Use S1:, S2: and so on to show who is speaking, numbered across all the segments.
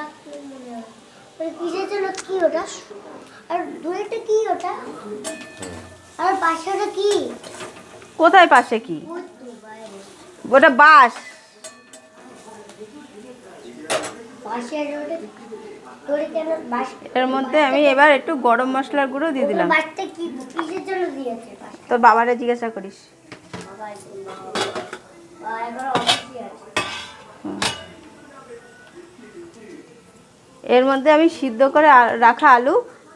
S1: রাখলে ওই কিসের জন্য কি ওটা? আর দূরেটা কি ওটা? আর পাশে ওটা কি?
S2: কোথায় পাশে কি? ওটা বাস। এর মধ্যে আমি এবার একটু গরম মশলার গুঁড়ো দিয়ে দিলাম। তোর বাবারে জিজ্ঞাসা করিস। এর মধ্যে আমি সিদ্ধ করে রাখা আলু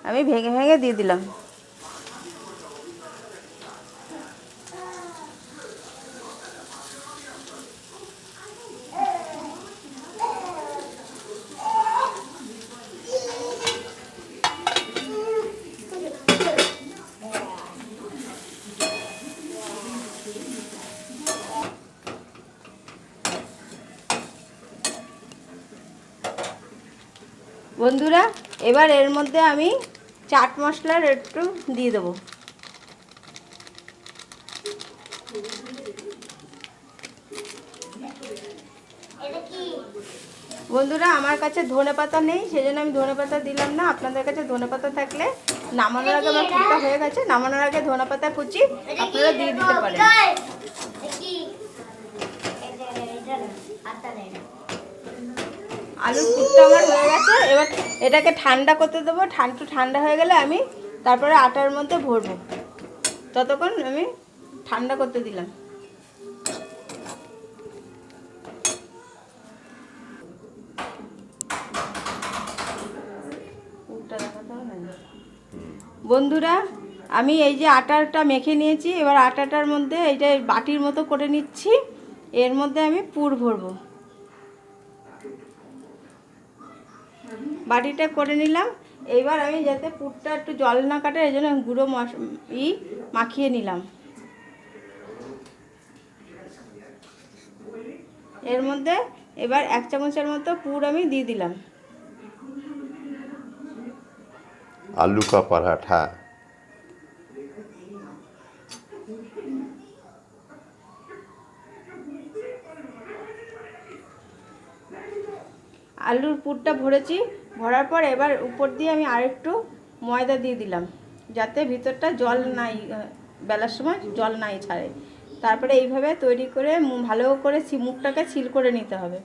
S2: আমি ভেঙে ভেঙে দিয়ে দিলাম। বন্ধুরা, এবার এর মধ্যে আমি চাট মশলার একটু দিয়ে দেবো। বন্ধুরা, আমার কাছে ধনে পাতা নেই, সেজন্য আমি ধনে পাতা দিলাম না। আপনাদের কাছে ধনে পাতা থাকলে নামানোর আগে আমার ফুটটা হয়ে গেছে। নামানোর আগে ধনে পাতা কুচি আপনারা দিয়ে দিতে পারেন
S1: এটা কি এটা এটা না আটা নেই না
S2: আলুর পুরটা আমার হয়ে গেছে। এবার এটাকে ঠান্ডা করতে দেবো। ঠান্ডু ঠান্ডা হয়ে গেলে আমি তারপরে আটার মধ্যে ভরবো। ততক্ষণ আমি ঠান্ডা করতে দিলাম? বন্ধুরা, আমি এই যে আটাটা মেখে নিয়েছি। এবার আটাটার মধ্যে এইটা বাটির মতো করে নিচ্ছি। এর মধ্যে আমি পুর ভরবো। বাটিটা করে নিলাম। এইবার আমি যাতে পুরটা একটু জল না কাটে এই জন্য আমি গুঁড়ো ই মাখিয়ে নিলাম। এর মধ্যে এবার এক চামচের মতো পুর আমি দিয়ে দিলাম।
S3: আলু কা পরাঠা।
S2: আলুর পুরটা ভরেছি। ভরার পর এবার উপর দিয়ে আমি আরেকটু ময়দা দিয়ে দিলাম, যাতে ভিতরটা জল নাই বেলার সময় জল নাই ছাড়ে। তারপরে এইভাবে তৈরি করে ভালো করে মুখটাকে সিল করে নিতে হবে।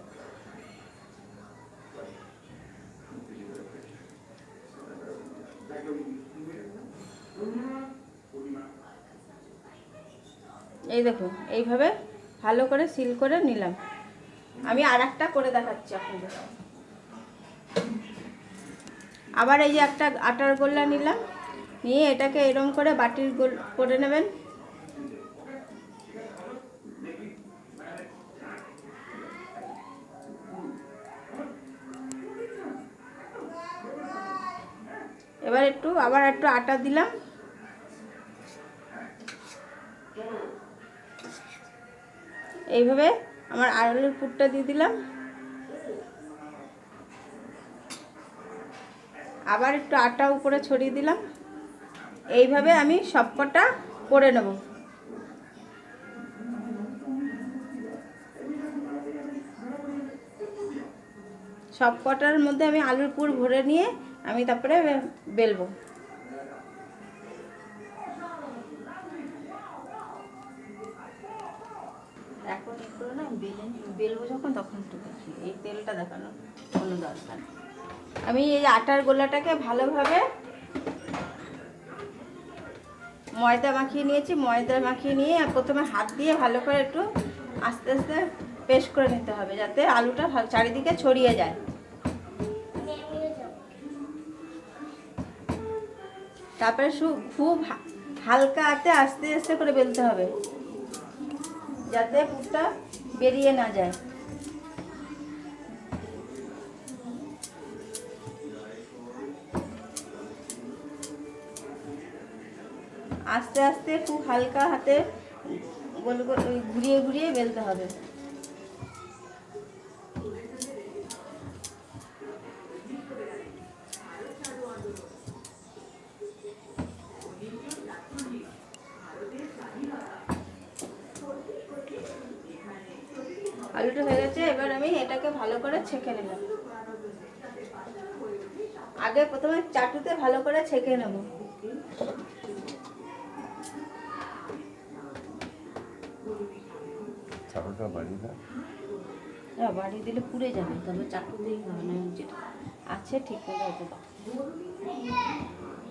S2: এই দেখুন, এইভাবে ভালো করে সিল করে নিলাম। আমি আর একটা করে দেখাচ্ছি আপনাদের। আবার এই যে একটা আটার গোল্লা নিলাম। নিয়ে এটাকে এরম করে বাটির গোল করে নেবেন। এবার একটু, আবার একটু আটা দিলাম। এইভাবে আমার আলুর পুরটা দিয়ে দিলাম। আবার একটু আটা উপরে ছড়িয়ে দিলাম। এইভাবে আমি সবকটা করে নেব। সবকটার মধ্যে আমি আলুর পুর ভরে নিয়ে আমি তারপরে বেলবো। এখন একটু না বেলে বেলবো যখন, তখন একটু এই তেলটা দেখানো কোনো দরকার নেই। আমি এই আটার গোলাটাকে ভালোভাবে ময়দা মাখিয়ে নিয়েছি, ময়দা মাখিয়ে নিয়ে প্রথমে হাত দিয়ে ভালো করে একটু আস্তে আস্তে পেস্ট করে নিতে হবে যাতে আলুটা চারিদিকে ছড়িয়ে যায়। তারপরে খুব হালকা হাতে আস্তে আস্তে করে বেলতে হবে, যাতে পুরটা বেরিয়ে না যায়। আস্তে আস্তে খুব হালকা হাতে গোল ঘুরিয়ে ঘুরিয়ে বেলতে হবে। আলুটা হয়ে গেছে, এবার আমি এটাকে ভালো করে ছেঁকে নিলাম আগে প্রথমে চাটুতে ভালো করে ছেঁকে নেব।
S3: চাটুটা বাড়িয়ে দাও।
S2: হ্যাঁ বাড়ি দিলে পুড়ে যাবে, তবে চাটুতেই হবে না যেটা আছে ঠিক করে হতে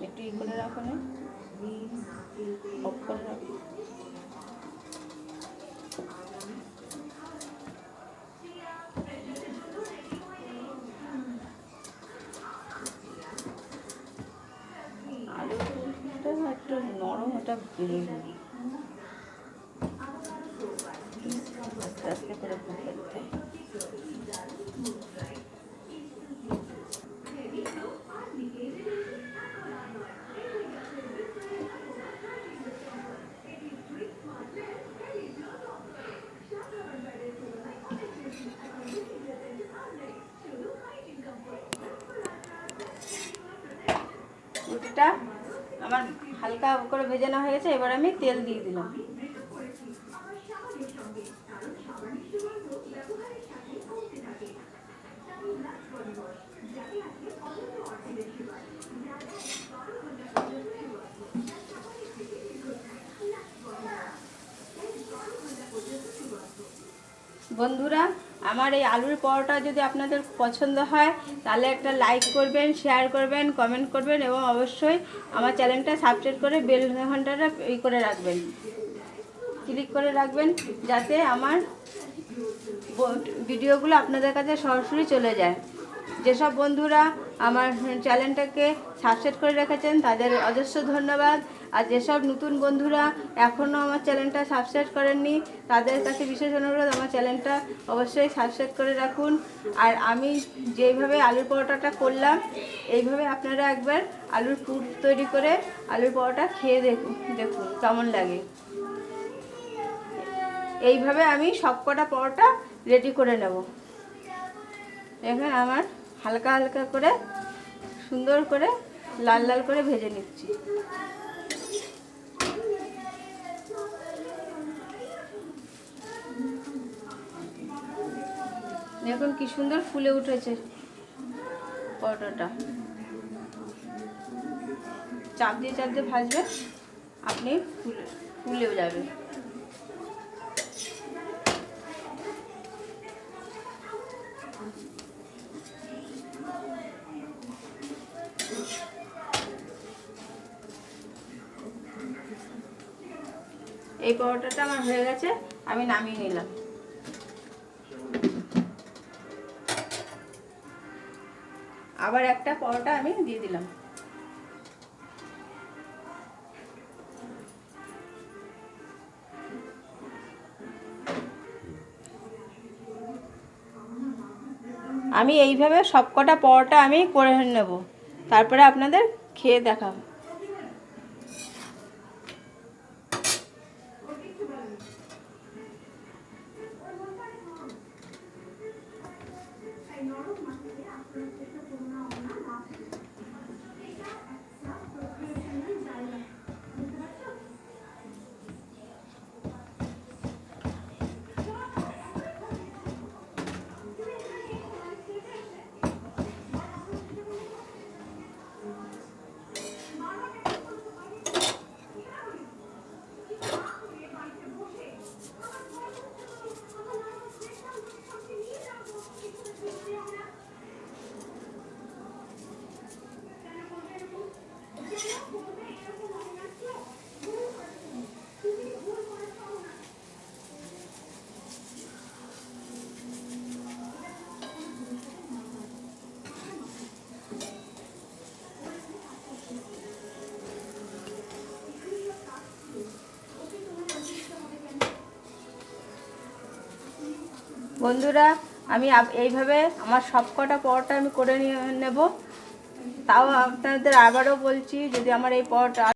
S2: একটু ই করে রাখো না। অফ করে রাখো। আলুটা না একটু নরম, ওটা বেড়ে যাবে আস্তে আস্তে করে করতে হবে। রুটিটা আমার হালকা করে ভেজে নেওয়া হয়ে গেছে এবার আমি তেল দিয়ে দিলাম। বন্ধুরা আমার এই আলুর পরোটা যদি আপনাদের পছন্দ হয়, তাহলে একটা লাইক করবেন শেয়ার করবেন কমেন্ট করবেন এবং অবশ্যই আমার চ্যানেলটা সাবস্ক্রাইব করে বেল ঘন্টাটা ই করে রাখবেন। ক্লিক করে রাখবেন যাতে আমার ভিডিওগুলো আপনাদের কাছে সরাসরি চলে যায়। যেসব বন্ধুরা আমার চ্যানেলটাকে সাবস্ক্রাইব করে রেখেছেন, তাদের অজস্র ধন্যবাদ। আর যেসব নতুন বন্ধুরা এখনও আমার চ্যানেলটা সাবস্ক্রাইব করেননি, তাদের কাছে বিশেষ অনুরোধ, আমার চ্যানেলটা অবশ্যই সাবস্ক্রাইব করে রাখুন। আর আমি যেইভাবে আলুর পরোটাটা করলাম, এইভাবে আপনারা একবার আলুর পুর তৈরি করে আলুর পরোটা খেয়ে দেখুন দেখুন কেমন লাগে। এইভাবে আমি সবকটা পরোটা রেডি করে নেব। এখন আমার হালকা হালকা করে সুন্দর করে লাল লাল করে ভেজে নিচ্ছি। দেখুন কি সুন্দর ফুলে উঠেছে পরোটাটা। চাপ দিয়ে চাপ দিয়ে ভাজবে, আপনি ফুলে, ফুলেও যাবে। এই পরোটাটা আমার হয়ে গেছে, আমি নামিয়ে নিলাম। আবার একটা পরোটা আমি দিয়ে দিলাম। আমি এইভাবে সবকটা পরোটা আমি করে নেব। তারপরে আপনাদের খেয়ে দেখাবো। বন্ধুরা, আমি এইভাবে আমার সব কটা পরোটা আমি করে নিয়ে নেব। তাও আপনাদের আবারও বলছি, যদি আমার এই পরোটা